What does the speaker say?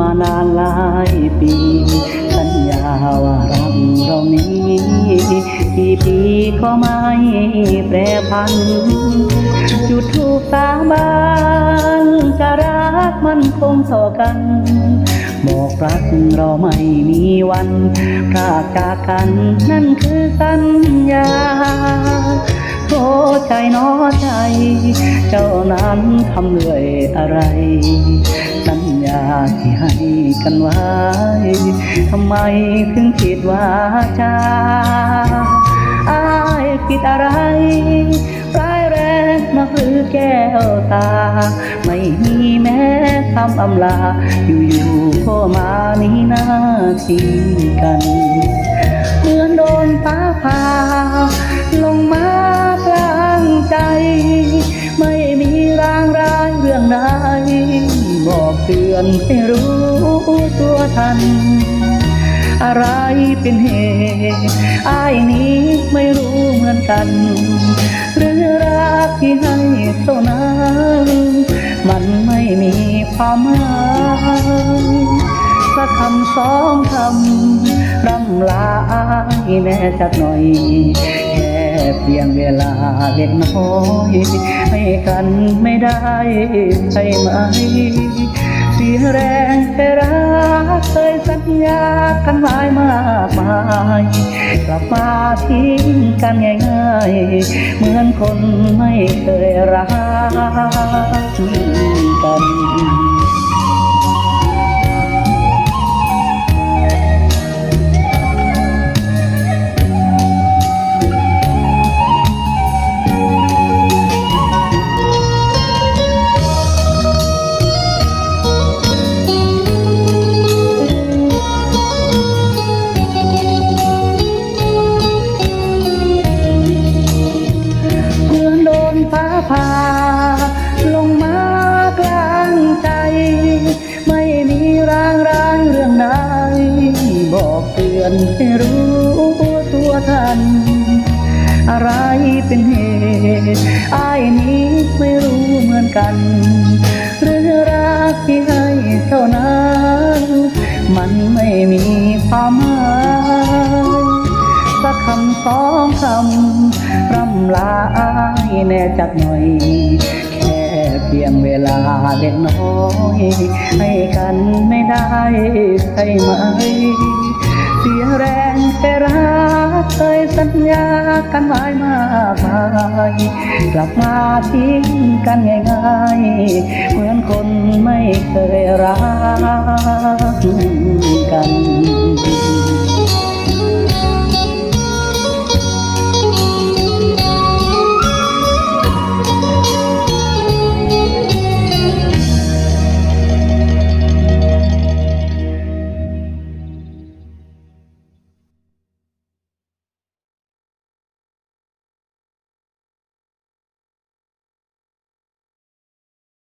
มานานหลายปี สัญญาว่ารักเรานี้กี่ปีก็ไม่แปรพัน จุดทูปสาบานจะรักมันคงต่อกัน บอกรักเราไม่มีวันพรากจากกันนั่นคือสัญญา น้อใจ เจ้านั้นทำด้วยอะไร สัญญาที่ให้กันไว้ทำไมถึงผิดวาจาอายผิดอะไรร้ายแรงนักหรือแก้วตา ไม่มีแม้คำอำลา อยู่ๆก็มานี้หน้าทิ้งกันเหมือนโดนฟ้าผ่า นให้รู้ตัวทัน อะไรเป็นเหตุอายนี้ไม่รู้เหมือนกัน หรือรักที่ให้เท่านั้น มันไม่มีความหมายสักคำสองคำรำลาอายแน่จักหน่อยแค่เพียงเวลาเล็กน้อย ให้กันไม่ได้ใช่ไหมายกลับมาทิ้งกันง่ายๆ เหมือนคนไม่เคยรักกัน อกเตือนให้รู้ตัวทัน อะไรเป็นเหตุอายนี้ไม่รู้เหมือนกันหรือรักที่ให้เท่านั้น มันไม่มีความหมายสักคำสองคำรำลาอายแน่จักหน่อย เพียงเวลาเล็กน้อย ให้กันไม่ได้ใช่ไหม เสียแรงแค่รักเคยสัญญากันไว้มากมายกลับมาทิ้งกันง่ายๆ เหมือนคน